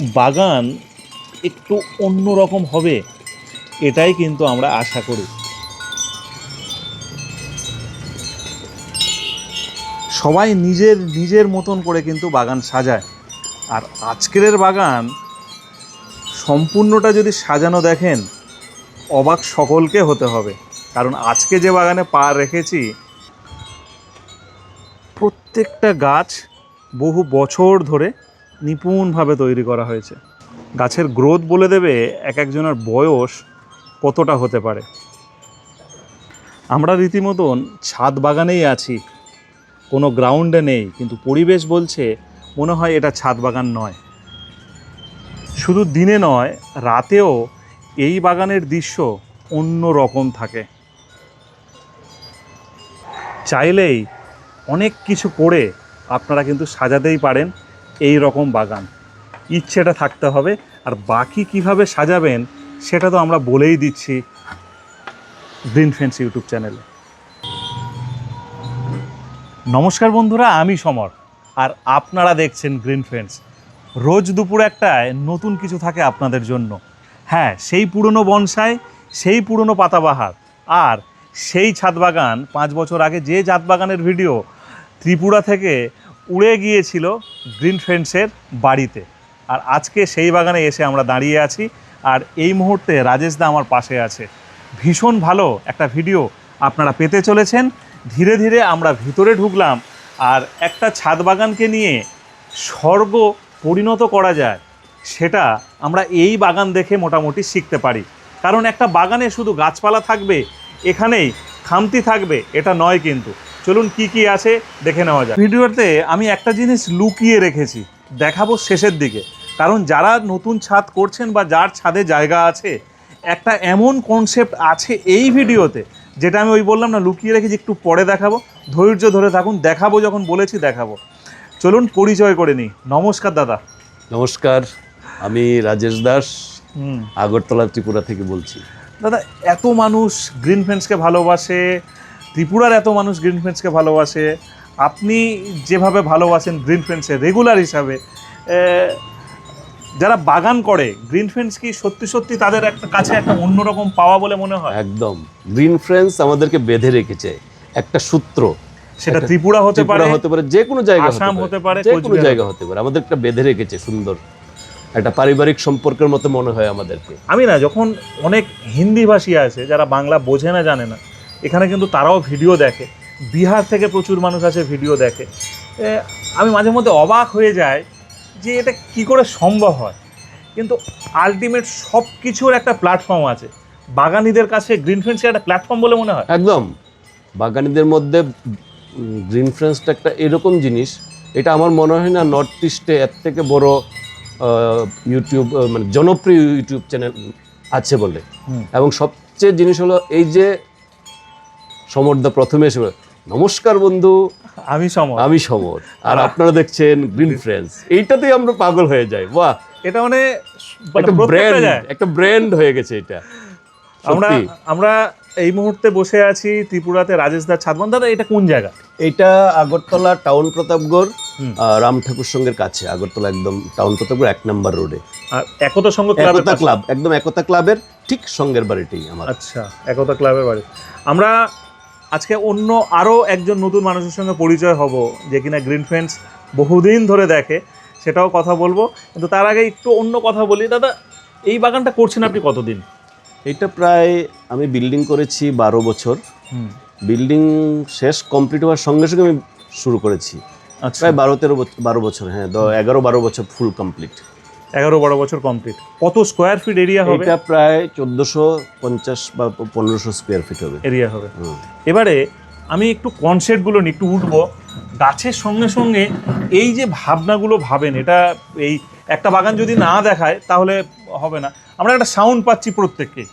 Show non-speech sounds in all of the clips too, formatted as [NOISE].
বাগান একটু অন্য রকম হবে, এটাই কিন্তু আমরা আশা করি। সবাই নিজের নিজের মতন করে কিন্তু বাগান সাজায়। আর আজকের বাগান সম্পূর্ণটা যদি সাজানো দেখেন, অবাক সকলকে হতে হবে। কারণ আজকে যে বাগানে পা রেখেছি, প্রত্যেকটা গাছ বহু বছর ধরে নিপুণভাবে তৈরি করা হয়েছে। গাছের গ্রোথ বলে দেবে এক একজনের বয়স কতটা হতে পারে। আমরা রীতিমতন ছাদ বাগানেই আছি, কোনো গ্রাউন্ডে নেই, কিন্তু পরিবেশ বলছে মনে হয় এটা ছাদ বাগান নয়। শুধু দিনে নয়, রাতেও এই বাগানের দৃশ্য অন্য রকম থাকে। চাইলেই অনেক কিছু করে আপনারা কিন্তু সাজাতেই পারেন। এই রকম বাগান। ইচ্ছেটা থাকতে হবে, আর বাকি কীভাবে সাজাবেন সেটা তো আমরা বলেই দিচ্ছি গ্রিন ফেন্স ইউটিউব চ্যানেলে। নমস্কার বন্ধুরা, আমি সমর, আর আপনারা দেখছেন গ্রিন ফ্রেন্ডস। রোজ দুপুর একটায় নতুন কিছু থাকে আপনাদের জন্য। হ্যাঁ সেই পুরনো বনসাই, সেই পুরনো পাতাবাহার, আর সেই ছাদ বাগান পাঁচ বছর আগে যে ছাদ বাগানের ভিডিও ত্রিপুরা থেকে উড়ে গিয়েছিল গ্রিন ফ্রেন্ডসের বাড়িতে। আর আজকে সেই বাগানে এসে আমরা দাঁড়িয়ে আছি। আর এই মুহূর্তে রাজেশ দা আমার পাশে আছে। ভীষণ ভালো একটা ভিডিও আপনারা পেতে চলেছেন। ধীরে ধীরে আমরা ভিতরে ঢুকলাম। আর একটা ছাদ বাগানকে নিয়ে স্বর্গ পরিণত করা যায়, সেটা আমরা এই বাগান দেখে মোটামুটি শিখতে পারি। কারণ একটা বাগানে শুধু গাছপালা থাকবে, এখানেই খামতি থাকবে, এটা নয় কিন্তু। চলুন কি কি আছে দেখে নেওয়া যায় ভিডিওতে আমি একটা জিনিস লুকিয়ে রেখেছি দেখাবো শেষের দিকে। কারণ যারা নতুন ছাদ করছেন বা যার ছাদে জায়গা আছে একটা এমন কনসেপ্ট আছে এই ভিডিওতে যেটা আমি ওই বললাম না লুকিয়ে রেখেছি একটু পরে দেখাবো। ধৈর্য ধরে থাকুন দেখাবো যখন বলেছি দেখাবো। চলুন পরিচয় করে নিই। নমস্কার দাদা। নমস্কার আমি রাজেশ দাস আগরতলা ত্রিপুরা থেকে বলছি। দাদা এত মানুষ গ্রিন ফ্রেন্ডসকে ভালোবাসে ত্রিপুরার এত মানুষ গ্রিন ফ্রেন্ডসকে ভালোবাসে আপনি যেভাবে ভালোবাসেন গ্রিন ফ্রেন্ডসে রেগুলার হিসাবে যারা বাগান করে গ্রিন ফ্রেন্ডস কি সত্যি সত্যি তাদের একটা কাছে একটা অন্যরকম পাওয়া বলে মনে হয়? একদম। গ্রিন ফ্রেন্ডস আমাদেরকে বেঁধে রেখেছে একটা সূত্র। সেটা ত্রিপুরা হতে পারে হতে পারে যে কোনো জায়গা আসাম হতে পারে, যে কোনো জায়গা হতে পারে আমাদের একটা বেঁধে রেখেছে সুন্দর। একটা পারিবারিক সম্পর্কের মতো মনে হয় আমাদেরকে। আমি না যখন অনেক হিন্দি ভাষী আছে যারা বাংলা বোঝে না জানে না এখানে কিন্তু তারাও ভিডিও দেখে। বিহার থেকে প্রচুর মানুষ আছে ভিডিও দেখে। আমি মাঝে মধ্যে অবাক হয়ে যায় যে এটা কি করে সম্ভব হয়। কিন্তু আলটিমেট সব কিছুর একটা প্ল্যাটফর্ম আছে। বাগানিদের কাছে গ্রিন ফ্রেন্ডসের একটা প্ল্যাটফর্ম বলে মনে হয়। একদম। বাগানিদের মধ্যে গ্রিন ফ্রেন্ডসটা একটা এরকম জিনিস এটা আমার মনে হয় না নর্থ ইস্টে এর থেকে বড় ইউটিউব মানে জনপ্রিয় ইউটিউব চ্যানেল আছে বলে। এবং সবচেয়ে জিনিস হলো এই যে সমরদা প্রথমে এসে নমস্কার বন্ধু। আমি সময় আমি সমর আর আপনারা দেখছেন গ্রিন ফ্রেন্ডস এইটাতেই আমরা পাগল হয়ে যাই। বাহ! এটা মানে একটা ব্র্যান্ড একটা ব্র্যান্ড হয়ে গেছে এটা। আমরা আমরা এই মুহূর্তে বসে আছি ত্রিপুরাতে রাজেশ দার ছাদবান। দাদা এটা কোন জায়গা? এটা আগরতলা টাউন প্রতাপগড় রাম ঠাকুর সঙ্গের কাছে আগরতলা একদম টাউন প্রতাপগড় এক নম্বর রোডে আর একতা ক্লাবের একতা ক্লাব একদম একতা ক্লাবের ঠিক সঙ্গের বাড়িটাই আমার। আচ্ছা একতা ক্লাবের বাড়ি। আমরা আজকে অন্য আরও একজন নতুন মানুষের সঙ্গে পরিচয় হব যে কিনা গ্রিন ফ্রেন্ডস বহুদিন ধরে দেখে সেটাও কথা বলব। কিন্তু তার আগে একটু অন্য কথা বলি। দাদা এই বাগানটা করছেন আপনি কতদিন? এটা প্রায় আমি বিল্ডিং করেছি বারো বছর। বিল্ডিং শেষ কমপ্লিট হওয়ার সঙ্গে সঙ্গে আমি শুরু করেছি। আচ্ছা। প্রায় বারো তেরো বছর বারো বছর হ্যাঁ এগারো বারো বছর ফুল কমপ্লিট এগারো বারো বছর কমপ্লিট কত স্কোয়ার ফিট এরিয়া হবে? এটা প্রায় চোদ্দোশো পঞ্চাশ বা পনেরোশো স্কোয়ার ফিট হবে। এরিয়া হবে। এবারে আমি একটু কনসেপ্টগুলো নিয়ে একটু উঠবো। গাছের সঙ্গে সঙ্গে এই যে ভাবনাগুলো ভাবেন এটা এই একটা বাগান যদি না দেখায় তাহলে হবে না। আমরা একটা সাউন্ড পাচ্ছি প্রত্যেককে।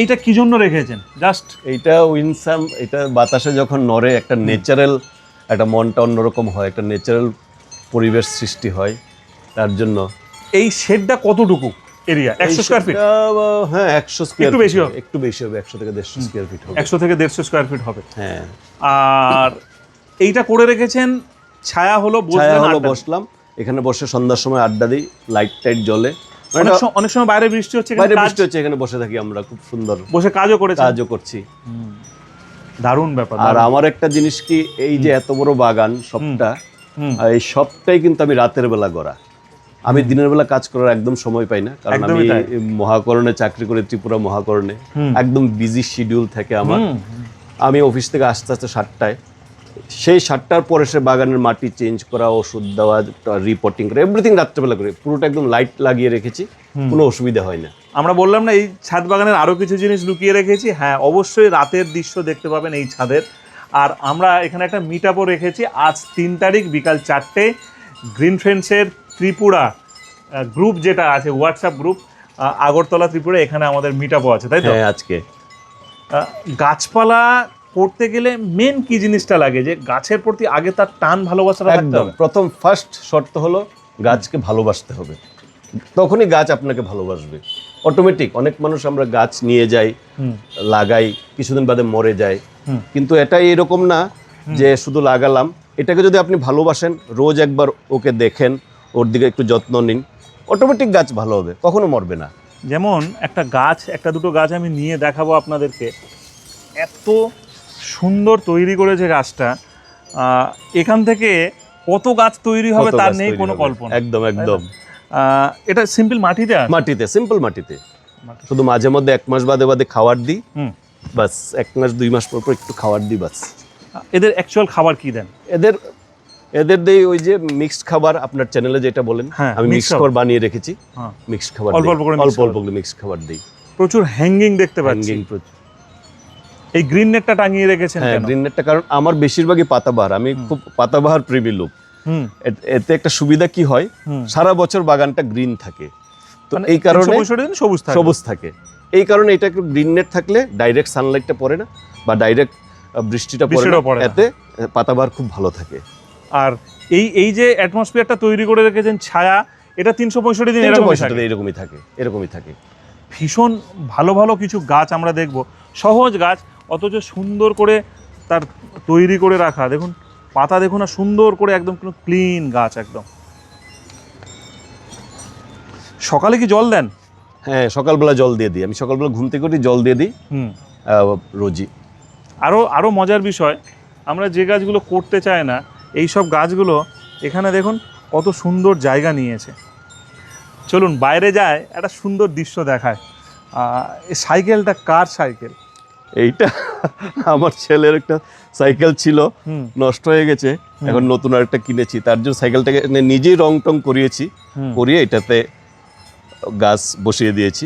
এইটা কি জন্য রেখেছেন? জাস্ট এইটা উইনসাম এটা বাতাসে যখন নড়ে একটা ন্যাচারাল একটা মনটা অন্যরকম হয় একটা ন্যাচারাল পরিবেশ সৃষ্টি হয় তার জন্য। এই শেডটা কতটুকু এরিয়া একশো স্কোয়ার ফিট হ্যাঁ একশো একটু বেশি হবে। একটু বেশি হবে একশো থেকে দেড়শো স্কোয়ার ফিট হবে। একশো থেকে দেড়শো স্কোয়ার ফিট হবে। হ্যাঁ। আর এইটা করে রেখেছেন ছায়া হলো ছায়া হলো বসলাম এখানে বসে সন্ধ্যার সময় আড্ডা দিই লাইট টাইট জ্বলে। অনেক সময়- বাইরে বৃষ্টি হচ্ছে এখানে বাইরে বৃষ্টি হচ্ছে এখানে বসে থাকি আমরা খুব সুন্দর বসে কাজও করেছে কাজও করছি। দারুণ ব্যাপার আর আমার একটা জিনিস কি এই যে এত বড় বাগান সবটা এই সবটাই কিন্তু আমি রাতের বেলা করা আমি দিনের বেলা কাজ করার একদম সময় পাই না কারণ আমি মহাকরণে চাকরি করে ত্রিপুরা মহাকরণে একদম বিজি শিডিউল থাকে আমার। আমি অফিস থেকে আস্তে আস্তে সাতটায় সেই সাতটার পরে সে বাগানের মাটি চেঞ্জ করা ওষুধ দেওয়া রিপোর্টিং করা এভরিথিং রাত্রেবেলা করে পুরোটা একদম লাইট লাগিয়ে রেখেছি কোনো অসুবিধা হয় না। আমরা বললাম না এই ছাদ বাগানের আরও কিছু জিনিস লুকিয়ে রেখেছি হ্যাঁ অবশ্যই রাতের দৃশ্য দেখতে পাবেন এই ছাদের। আর আমরা এখানে একটা মিট রেখেছি আজ তিন তারিখ বিকাল চারটে গ্রিন ফ্রেন্ডসের ত্রিপুরা গ্রুপ যেটা আছে হোয়াটসঅ্যাপ গ্রুপ আগরতলা ত্রিপুরা এখানে আমাদের মিট আপও আছে তাই তো? হ্যাঁ আজকে। গাছপালা করতে গেলে মেন কি জিনিসটা লাগে? যে গাছের প্রতি আগে তার টান ভালোবাসাটা একদম। হবে। প্রথম ফার্স্ট শর্ত হলো গাছকে ভালোবাসতে হবে। তখনই গাছ আপনাকে ভালোবাসবে। অটোমেটিক অনেক মানুষ আমরা গাছ নিয়ে যাই লাগাই কিছুদিন বাদে মরে যায়। কিন্তু এটা এরকম না যে শুধু লাগালাম। এটাকে যদি আপনি ভালোবাসেন রোজ একবার ওকে দেখেন ওর দিকে একটু যত্ন নিন। অটোমেটিক গাছ ভালো হবে কখনো মরবে না। যেমন একটা গাছ একটা দুটো গাছ আমি নিয়ে দেখাবো আপনাদেরকে। এত সুন্দর তৈরি করেছে গাছটা। এখান থেকে কত গাছ তৈরি হবে তার নেই কোনো। কল্পনা। একদম একদম। এটা সিম্পল মাটিতে মাটিতে সিম্পল মাটিতে। শুধু মাঝে মধ্যে এক মাস বাদে বাদে খাবার দিই। বাস এক মাস দুই মাস পর পর একটু খাবার দিই বাস। এদের অ্যাকচুয়াল খাবার কি দেন? এদের এদের দেই ওই যে মিক্সড খাবার আপনার চ্যানেলে যেটা বলেন হ্যাঁ, আমি মিক্সড খাবার বানিয়ে রেখেছি। হ্যাঁ। মিক্সড খাবার অল্প অল্প করে অল্প অল্প করে মিক্সড খাবার দিই প্রচুর হ্যাঙ্গিং দেখতে পাচ্ছি। Hanging প্রচুর। এই গ্রিন নেটটা টাঙিয়ে রেখেছেন হ্যাঁ গ্রিন নেটটা কারণ আমার বেশিরভাগই পাতাবাহার। আমি খুব পাতাবাহার প্রেমী লোক। হুম। এতে একটা সুবিধা কি হয়? সারা বছর বাগানটা গ্রিন থাকে। তো মানে এই কারণে 365 সবুজ থাকে। সবুজ থাকে। এই কারণে এটা একটু গ্রিন নেট থাকলে ডাইরেক্ট সানলাইটটা পড়ে না বা ডাইরেক্ট বৃষ্টিটা পড়ে না। এতে পাতাবাহার খুব ভালো থাকে। আর এই এই যে অ্যাটমসফিয়ারটা তৈরি করে রেখেছেন ছায়া এটা তিনশো পঁয়ষট্টি দিন এরকমই থাকে। এরকমই থাকে ভীষণ ভালো ভালো কিছু গাছ আমরা দেখব। সহজ গাছ অথচ সুন্দর করে তার তৈরি করে রাখা। দেখুন পাতা দেখুন না সুন্দর করে একদম ক্লিন গাছ একদম। সকালে কি জল দেন? হ্যাঁ সকালবেলা জল দিয়ে দিই। আমি সকালবেলা ঘুম থেকে উঠি জল দিয়ে দিই। রোজই। আরও আরও মজার বিষয় আমরা যে গাছগুলো করতে চাই না এই সব গাছগুলো এখানে দেখুন কত সুন্দর জায়গা নিয়েছে। চলুন বাইরে যায় একটা সুন্দর দৃশ্য দেখায়। এই সাইকেলটা কার সাইকেল? এইটা আমার ছেলের একটা সাইকেল ছিল নষ্ট হয়ে গেছে এখন নতুন আরেকটা কিনেছি। তার জন্য সাইকেলটাকে নিজেই রং টং করিয়েছি করিয়ে এটাতে গাছ বসিয়ে দিয়েছি।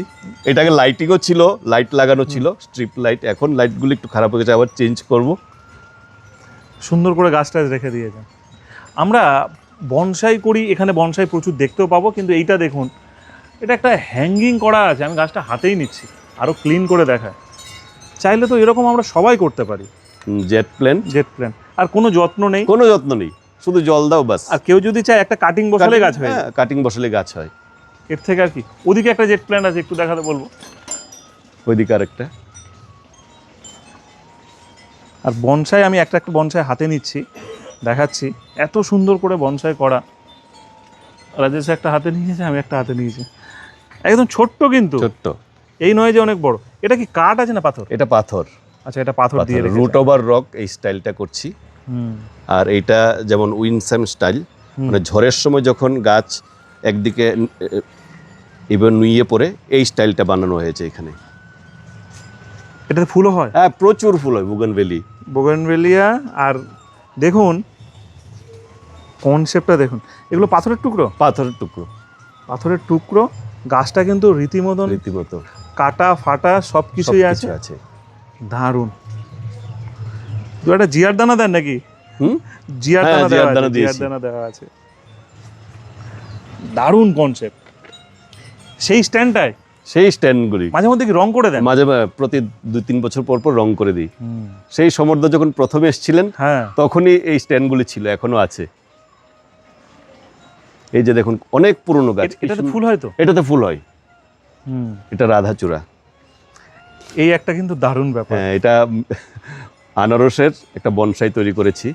এটাকে লাইটিংও ছিল লাইট লাগানো ছিল স্ট্রিপ লাইট এখন লাইটগুলো একটু খারাপ হয়ে গেছে আবার চেঞ্জ করব। সুন্দর করে গাছটা রেখে দিয়েছেন আমরা বনসাই করি এখানে বনসাই প্রচুর দেখতেও পাবো কিন্তু এইটা দেখুন এটা একটা হ্যাঙ্গিং করা আছে আমি গাছটা হাতেই নিচ্ছি আরও ক্লিন করে দেখায়। চাইলে তো এরকম আমরা সবাই করতে পারি। জেট প্লেন জেট প্ল্যান আর কোনো যত্ন নেই। কোনো যত্ন নেই শুধু জল দাও বাস আর কেউ যদি চায় একটা কাটিং বসালে গাছ হয় কাটিং বসালে গাছ হয়। এর থেকে আর কি ওদিকে একটা জেট প্ল্যান আছে একটু দেখাতে বলব। ওইদিকে আরেকটা। আর বনসাই আমি একটা একটা বনসাই হাতে নিচ্ছি দেখাচ্ছি। এত সুন্দর করে বনসাই করা। রাজেশ একটা হাতে নিয়েছে আমি একটা হাতে নিয়েছি। একদম ছোট্ট কিন্তু। ছোট্ট। এই নয় যে অনেক বড়। এটা কি কাঠ আছে না পাথর? এটা পাথর। আচ্ছা এটা পাথর দিয়ে রুট ওভার রক এই স্টাইলটা করছি। আর এইটা যেমন উইনস্যাম স্টাইল মানে ঝড়ের সময় যখন গাছ একদিকে এবার নুইয়ে পড়ে এই স্টাইলটা বানানো হয়েছে এখানে। এটাতে ফুলও হয়? হ্যাঁ প্রচুর ফুল হয় বুগনভেলি বোগেনভেলিয়া আর দেখুন কনসেপ্টটা দেখুন? এগুলো পাথরের টুকরো? পাথরের টুকরো। পাথরের টুকরো গাছটা কিন্তু রীতিমতন রীতিমতো। কাটা ফাটা সব কিছুই আছে। আছে। দারুণ। দু একটা জিয়ার দানা দেন নাকি? হুম? জিয়ার হ্যাঁ, দানা দেওয়া দানা আছে জিয়ার দানা দেওয়া আছে। দারুণ কনসেপ্ট সেই স্ট্যান্ডটায় সেই স্ট্যান্ডগুলি মাঝে মধ্যে কি রং করে দেন? মাঝে প্রতি দুই তিন বছর পর পর রং করে দিই। সেই সমর্দ যখন প্রথমে এসেছিলেন হ্যাঁ। তখনই এই স্ট্যান্ডগুলি ছিল এখনও আছে। এই যে দেখুন অনেক পুরনো গাছ। এট- এটাতে ফুল হয় তো? এটাতে ফুল হয়। হুম। এটা রাধাচূড়া। এই একটা কিন্তু দারুণ ব্যাপার। হ্যাঁ এটা আনারসের একটা বনসাই তৈরি করেছি।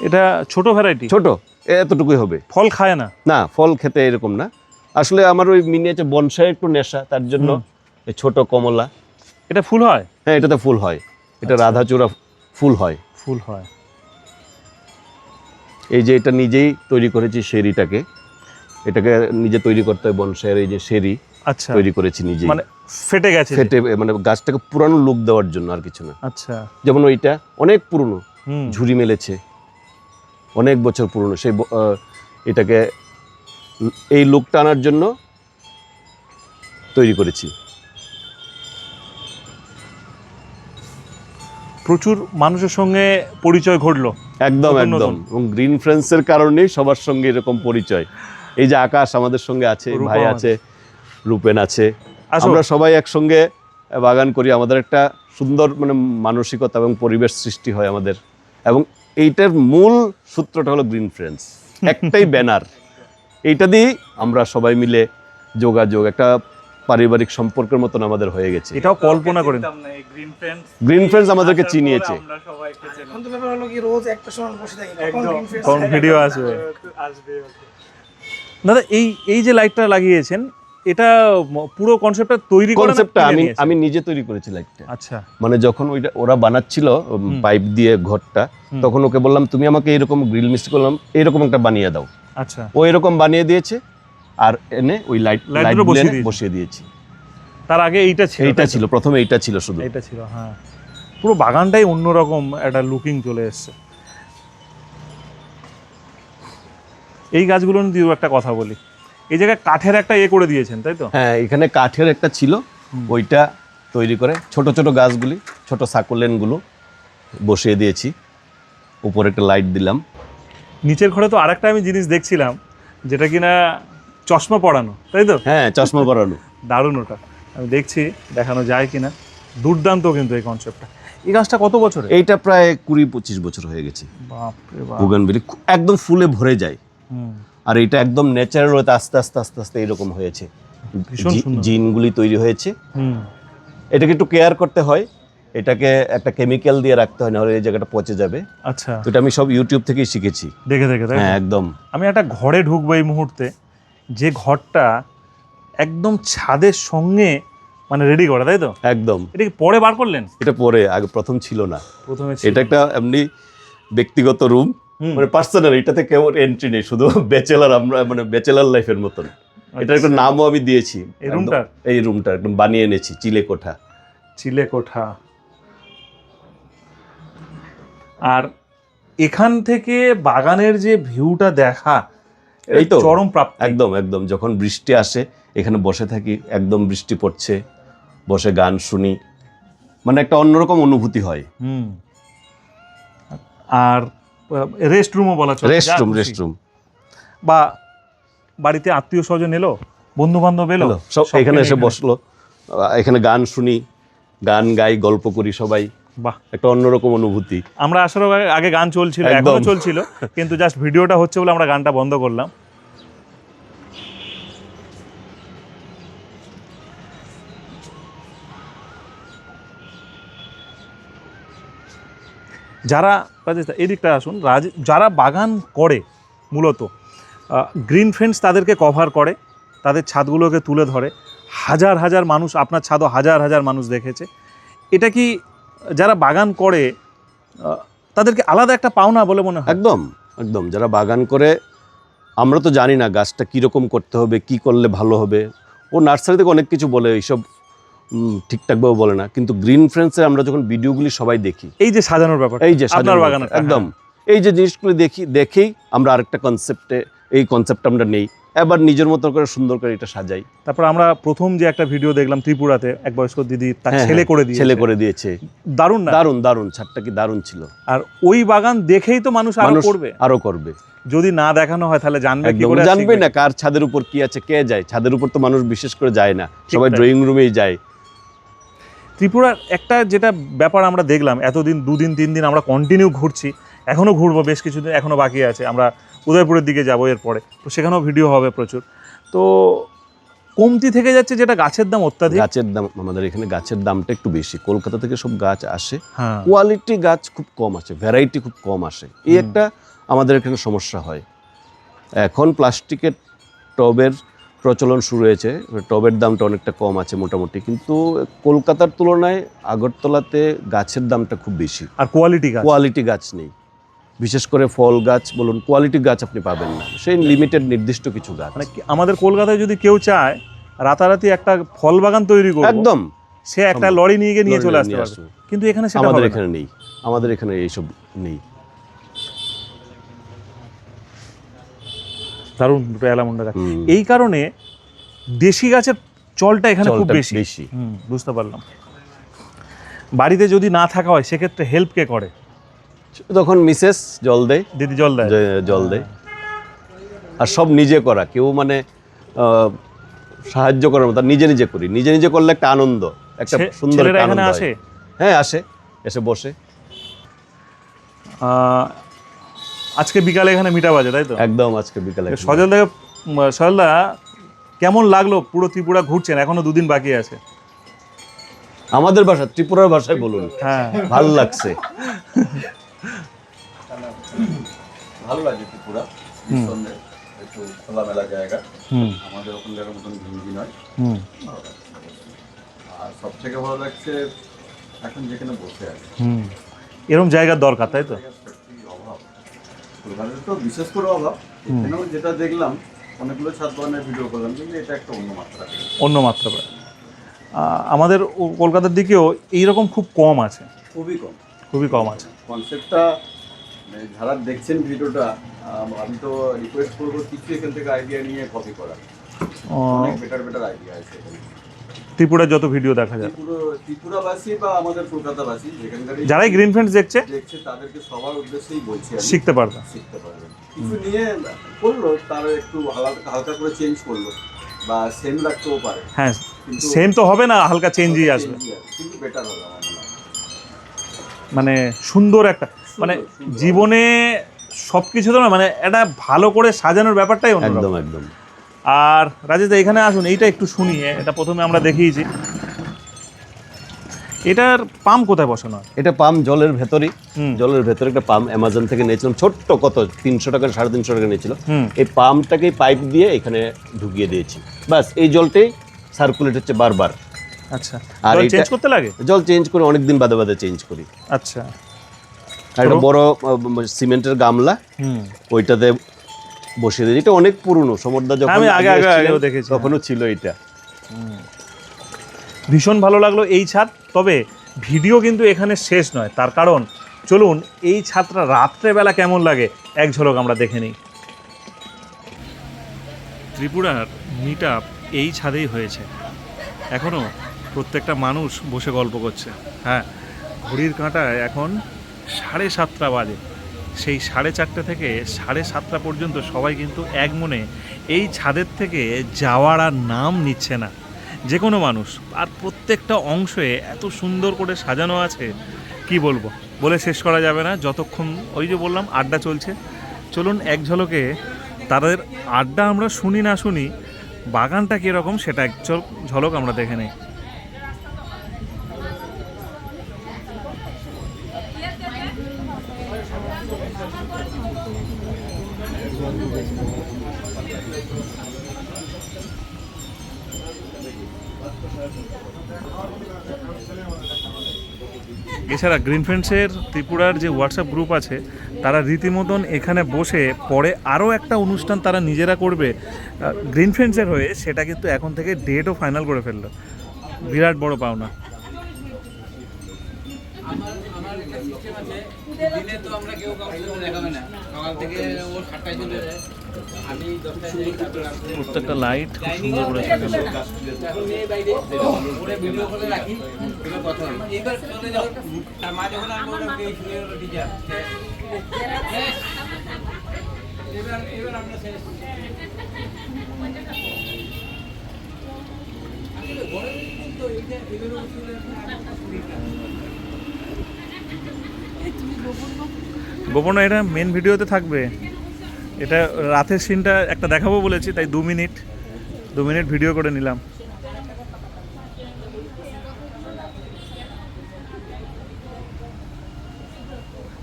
এটা ছোট ভ্যারাইটি ছোট এতটুকুই হবে। ফল খায় না? না ফল খেতে এরকম না। আসলে আমার ওই মিনিয়েচার বনসাই একটু নেশা তার জন্য ছোট কমলা। এটা ফুল হয়? হ্যাঁ এটাতে ফুল হয়। এটা আচ্ছা। রাধাচূড়া ফুল হয়। ফুল হয়। এই যে এটা নিজেই তৈরি করেছি শেরিটাকে এটাকে নিজে তৈরি করতে হয় বনসাইয়ের এই যে শেরি আচ্ছা। তৈরি করেছি নিজেই। মানে ফেটে গেছে ফেটে মানে গাছটাকে পুরানো লুক দেওয়ার জন্য আর কিছু না। আচ্ছা। যেমন ওইটা অনেক পুরনো ঝুরি মেলেছে। অনেক বছর পুরনো। সেই এটাকে এই লুকটা আনার জন্য তৈরি করেছি। প্রচুর মানুষের সঙ্গে পরিচয় ঘটলো। একদম একদম। এবং গ্রিন ফ্রেন্ডসের কারণেই সবার সঙ্গে এরকম পরিচয়। এই যে আকাশ আমাদের সঙ্গে আছে ভাই আছে। রূপেন আছে। আমরা সবাই একসঙ্গে বাগান করি। আমাদের একটা সুন্দর মানে মানসিকতা এবং পরিবেশ সৃষ্টি হয় আমাদের। এবং এইটার মূল সূত্রটা হলো গ্রিন ফ্রেন্ডস [LAUGHS] একটাই ব্যানার এইটা দিয়েই আমরা সবাই মিলে যোগাযোগ একটা পারিবারিক সম্পর্কের মতন আমাদের হয়ে গেছে। এটাও কল্পনা করেন। গ্রিন ফ্রেন্ডস আমাদেরকে চিনিয়েছে। আমরা সবাই একটু চেনা এখন তো ব্যাপার হলো কি রোজ একটা সময় বসে থাকি কখন একদম। green face কখন থাকে। ভিডিও আসবে। আসবে দাদা এই এই যে লাইটটা লাগিয়েছেন এটা পুরো কনসেপ্টটা তৈরি কনসেপ্টটা আমি আমি নিজে তৈরি করেছি লাইটটা আচ্ছা। মানে যখন ওইটা ওরা বানাচ্ছিল পাইপ দিয়ে ঘরটা তখন ওকে বললাম তুমি আমাকে এরকম গ্রিল মিস্ত্রি করলাম এরকম একটা বানিয়ে দাও। আচ্ছা। ও এরকম বানিয়ে দিয়েছে আর এনে ওই লাইট লাইট বসিয়ে দিয়েছি। তার আগে এইটা ছিল এইটা ছিল প্রথমে এইটা ছিল শুধু। এইটা ছিল হ্যাঁ। পুরো বাগানটাই অন্যরকম একটা লুকিং চলে এসছে। এই গাছগুলো নিয়ে একটা কথা বলি। এই জায়গায় কাঠের একটা এ করে দিয়েছেন তাই তো? হ্যাঁ এখানে কাঠের একটা ছিল। ওইটা তৈরি করে ছোট ছোট গাছগুলি ছোট সাকুলেনগুলো বসিয়ে দিয়েছি। উপরে একটা লাইট দিলাম। নিচের ঘরে তো আরেকটা আমি জিনিস দেখছিলাম যেটা কিনা চশমা পড়ানো তাই তো? হ্যাঁ চশমা পরানো। দারুণ ওটা। আমি দেখছি দেখানো যায় কিনা। দুর্দান্ত কিন্তু এই কনসেপ্টটা এই গাছটা কত বছর এইটা প্রায় কুড়ি পঁচিশ বছর হয়ে গেছে। বুগানবিলি একদম ফুলে ভরে যায়। হুম। আর এটা একদম ন্যাচারাল হতে আস্তে আস্তে আস্তে আস্তে এরকম হয়েছে। জিনগুলি তৈরি হয়েছে। হুম। এটাকে একটু কেয়ার করতে হয়। এটাকে একটা কেমিক্যাল দিয়ে রাখতে হয় নাহলে এই জায়গাটা পচে যাবে। আচ্ছা। তো এটা আমি সব ইউটিউব থেকেই শিখেছি। দেখে দেখে তাই হ্যাঁ একদম। আমি একটা ঘরে ঢুকবো এই মুহূর্তে যে ঘরটা একদম ছাদের সঙ্গে মানে রেডি করা তাই তো? একদম। এটা কি পরে বার করলেন? এটা পরে আগে প্রথম ছিল না। প্রথমে ছিল। এটা একটা এমনি ব্যক্তিগত রুম হুম। মানে পার্সোনাল এটাতে কেমন এন্ট্রি নেই শুধু ব্যাচেলার আমরা মানে ব্যাচেলার লাইফের মতন। এটার একটা নামও আমি দিয়েছি। আচ্ছা। এই একদম- রুমটার? এই রুমটা একদম বানিয়ে এনেছি চিলে কোঠা চিলে কোঠা আর এখান থেকে বাগানের যে ভিউটা দেখা এই তো চরম প্রাপ্তি। একদম একদম। যখন বৃষ্টি আসে এখানে বসে থাকি একদম বৃষ্টি পড়ছে বসে গান শুনি মানে একটা অন্যরকম অনুভূতি হয়। হুম। আর রেস্ট রুমও বলা চলে। রেস্ট রুম রেস্ট রুম বা বাড়িতে আত্মীয় স্বজন এলো বন্ধু বান্ধব এলো সব এখানে এসে বসল। এখানে গান শুনি গান গাই গল্প করি সবাই। বাহ। একটা অন্যরকম অনুভূতি। আমরা আসার আগে- গান চলছিল একদম। এখনও চলছিল কিন্তু জাস্ট ভিডিওটা হচ্ছে বলে আমরা গানটা বন্ধ করলাম। যারা এদিকটা আসুন। রাজ যারা বাগান করে মূলত গ্রিন ফ্রেন্ডস তাদেরকে কভার করে তাদের ছাদগুলোকে তুলে ধরে হাজার হাজার মানুষ আপনার ছাদও হাজার হাজার মানুষ দেখেছে। এটা কি যারা বাগান করে তাদেরকে আলাদা একটা পাওনা বলে মনে হয়। একদম একদম। যারা বাগান করে আমরা তো জানি না গাছটা কীরকম করতে হবে কি করলে ভালো হবে। ও নার্সারি থেকে অনেক কিছু বলে এইসব ঠিকঠাকভাবে বলে না। কিন্তু গ্রিন ফ্রেন্ডসে আমরা যখন ভিডিওগুলি সবাই দেখি এই যে সাজানোর ব্যাপার এই যে আপনার সাজানো বাগানে একদম। এই যে জিনিসগুলো দেখি দেখেই আমরা আরেকটা কনসেপ্টে এই কনসেপ্ট আমরা নেই। এবার নিজের মতো করে সুন্দর করে এটা সাজাই। তারপর আমরা প্রথম যে একটা ভিডিও দেখলাম ত্রিপুরাতে এক বয়স্ক দিদি তার হ্যাঁ, ছেলে হ্যাঁ, করে দিয়ে ছেলে করে দিয়েছে। দারুণ না? দারুণ দারুণ ছাদটা কি দারুণ ছিল। আর ওই বাগান দেখেই তো মানুষ আরও করবে। আরও করবে। যদি না দেখানো হয় তাহলে জানবে কি করে জানবে না কার ছাদের উপর কি আছে কে যায়। ছাদের উপর তো মানুষ বিশেষ করে যায় না। সবাই ড্রয়িং রুমেই যায়। ত্রিপুরার একটা যেটা ব্যাপার আমরা দেখলাম এতদিন দুদিন তিন দিন আমরা কন্টিনিউ ঘুরছি এখনও ঘুরবো বেশ কিছুদিন এখনও বাকি আছে আমরা উদয়পুরের দিকে যাব এরপরে তো সেখানেও ভিডিও হবে প্রচুর। তো কমতি থেকে যাচ্ছে যেটা গাছের দাম অত্যাধিক? গাছের দাম আমাদের এখানে গাছের দামটা একটু বেশি কলকাতা থেকে সব গাছ আসে। হ্যাঁ। কোয়ালিটি গাছ খুব কম আসে ভ্যারাইটি খুব কম আসে। এই একটা আমাদের এখানে সমস্যা হয়। এখন প্লাস্টিকের টবের প্রচলন শুরু হয়েছে টবের দামটা অনেকটা কম আছে মোটামুটি কিন্তু কলকাতার তুলনায় আগরতলাতে গাছের দামটা খুব বেশি। আর কোয়ালিটি গাছ? কোয়ালিটি গাছ নেই। বিশেষ করে ফল গাছ বলুন কোয়ালিটি গাছ আপনি পাবেন না। সেই লিমিটেড নির্দিষ্ট কিছু গাছ। মানে আমাদের কলকাতায় যদি কেউ চায় রাতারাতি একটা ফল বাগান তৈরি করবে একদম। সে একটা। লরি নিয়ে গিয়ে নিয়ে চলে আসতে পারবে। কিন্তু এখানে সেটা আমাদের এখানে নেই। আমাদের এখানে এইসব নেই। দারুণ দুটো অ্যালামন্ডা গাছ এই কারণে দেশি গাছের চলটা এখানে খুব বেশি। বেশি। বুঝতে পারলাম। বাড়িতে যদি না থাকা হয় সেক্ষেত্রে হেল্প কে করে? তখন মিসেস জল দেয়। দিদি জল দেয়। জল দেয়। আর সব নিজে করা। কেউ মানে সাহায্য করার মতো নিজে নিজে করি। নিজে নিজে করলে একটা আনন্দ। একটা সুন্দর আনন্দ আসে? হ্যাঁ আসে। এসে বসে। আজকে বিকালে এখানে মিটা বাজে তাই তো? একদম আজকে বিকালে সজল দাকে সজলদা কেমন লাগল? পুরো ত্রিপুরা ঘুরছেন এখনও দুদিন বাকি আছে। আমাদের ভাষা ত্রিপুরার ভাষায় বলুন। হ্যাঁ। ভালো লাগছে। ভালো লাগে ত্রিপুরা নিঃসন্দেহে। একটু খোলামেলা জায়গা। আমাদের ওখানকার মতন নয়। লাগছে আর সব থেকে ভালো লাগছে এখন যেখানে বসে আছে। এরকম জায়গার দরকার তাই তো? কলকাতাতে তো বিশেষ করে অভাব। এখানেও যেটা দেখলাম অনেকগুলো ছাদ বাগানের ভিডিও করলাম কিন্তু এটা একটা অন্য মাত্রা। অন্য মাত্রা। আমাদের কলকাতার দিকেও এইরকম খুব কম আছে। খুবই কম। খুবই কম আছে। কনসেপ্টটা মানে যারা দেখছেন ভিডিওটা আমি তো রিকোয়েস্ট করব কিছু এখান থেকে আইডিয়া নিয়ে কপি করা আহ, অনেক বেটার বেটার আইডিয়া আছে এখানে ত্রিপুরার যত ভিডিও দেখা যায়। ত্রিপুরাবাসী বা আমাদের কলকাতাবাসী যারাই গ্রিন ফ্রেন্ডস দেখছে দেখছে তাদেরকে সবার উদ্দেশ্যেই বলছি শিখতে পারবে। শিখতে পারবেন কিছু নিয়ে করল তার একটু হালকা হালকা করে চেঞ্জ করল। বা সেম রাখতেও পারে। হ্যাঁ সেম তো হবে না হালকা চেঞ্জই আসবে। কিন্তু বেটার হবে আমার মনে সুন্দর একটা মানে জীবনে সব কিছু তো না মানে একটা ভালো করে সাজানোর ব্যাপারটাই অন্য একদম একদম। আর রাজেশ দা এখানে আসুন এইটা একটু শুনি এটা প্রথমে আমরা দেখিয়েছি। এটার পাম্প কোথায় বসানো এটা পাম জলের ভেতরেই। হুম। জলের ভেতরে একটা পাম্প অ্যামাজন থেকে নিয়েছিলাম। ছোট্ট কত? তিনশো টাকা সাড়ে তিনশো টাকা নিয়েছিল। এই পাম্পটাকে পাইপ দিয়ে এখানে ঢুকিয়ে দিয়েছি। ব্যাস এই জলটাই সার্কুলেট হচ্ছে বারবার। আচ্ছা। আর চেঞ্জ করতে লাগে? জল চেঞ্জ করে অনেক দিন বাদে বাদে চেঞ্জ করি। আচ্ছা। একটা বড় সিমেন্টের গামলা ওইটাতে বসিয়ে দিয়েছি। এটা অনেক পুরনো। সমরদা যখন আমি আগে- আগে- আগেও দেখেছি, তখনও ছিল এটা। ভীষণ ভালো লাগল এই ছাদ তবে ভিডিও কিন্তু এখানে শেষ নয়। তার কারণ চলুন এই ছাদটা রাত্রেবেলা কেমন লাগে এক ঝলক আমরা দেখে নিই। ত্রিপুরার মিট এই ছাদেই হয়েছে। এখনও প্রত্যেকটা মানুষ বসে গল্প করছে। হ্যাঁ ঘড়ির কাঁটায় এখন সাড়ে সাতটা বাজে। সেই সাড়ে চারটে থেকে সাড়ে সাতটা পর্যন্ত সবাই কিন্তু এক মনে এই ছাদের থেকে যাওয়ার আর নাম নিচ্ছে না। যে কোনো মানুষ, আর প্রত্যেকটা অংশে এত সুন্দর করে সাজানো আছে, কি বলব? বলে শেষ করা যাবে না, যতক্ষণ ওই যে বললাম, আড্ডা চলছে। চলুন এক ঝলকে তাদের আড্ডা আমরা শুনি না শুনি, বাগানটা কীরকম সেটা এক ঝল- ঝলক আমরা দেখে নেই। এছাড়া গ্রিন ফ্রেন্ডসের ত্রিপুরার যে হোয়াটসঅ্যাপ গ্রুপ আছে, তারা রীতিমতন এখানে বসে পরে আরও একটা অনুষ্ঠান তারা নিজেরা করবে গ্রিন ফ্রেন্ডসের হয়ে সেটা কিন্তু এখন থেকে ডেটও ফাইনাল করে ফেলল। বিরাট বড় পাওনা। দিনে তো আমরা কেউ কাউকে না। সকাল থেকে ওর সাতটায় চলে যায়। প্রত্যেকটা লাইট খুব সুন্দর করে সাজানো। গোপন এটা মেন ভিডিওতে থাকবে। এটা রাতের সিনটা একটা দেখাবো বলেছি, তাই দু মিনিট দু মিনিট ভিডিও করে নিলাম।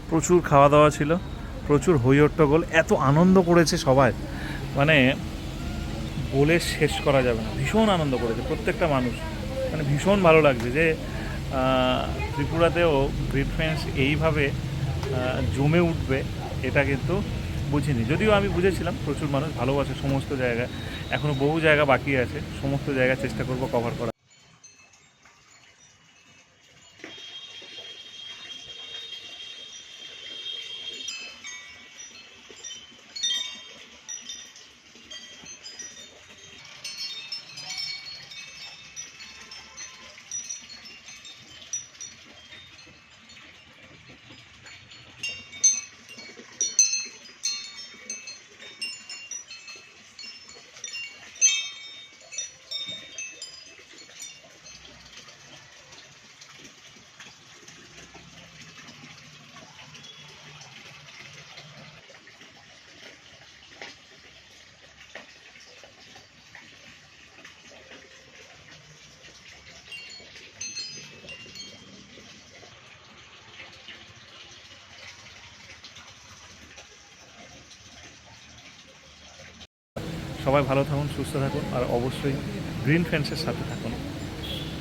প্রচুর খাওয়া দাওয়া ছিল, প্রচুর হইহট্টগোল এত আনন্দ করেছে সবাই। মানে বলে শেষ করা যাবে না, ভীষণ আনন্দ করেছে প্রত্যেকটা মানুষ। মানে ভীষণ ভালো লাগছে যে ত্রিপুরাতেও ফ্রেন্ডস এইভাবে জমে উঠবে, এটা কিন্তু বুঝিনি। যদিও আমি বুঝেছিলাম, প্রচুর মানুষ ভালোবাসে সমস্ত জায়গা এখনও বহু জায়গা বাকি আছে, সমস্ত জায়গা চেষ্টা করব কভার করা সবাই ভালো থাকুন সুস্থ থাকুন আর অবশ্যই গ্রিন ফ্যান্সের সাথে থাকুন।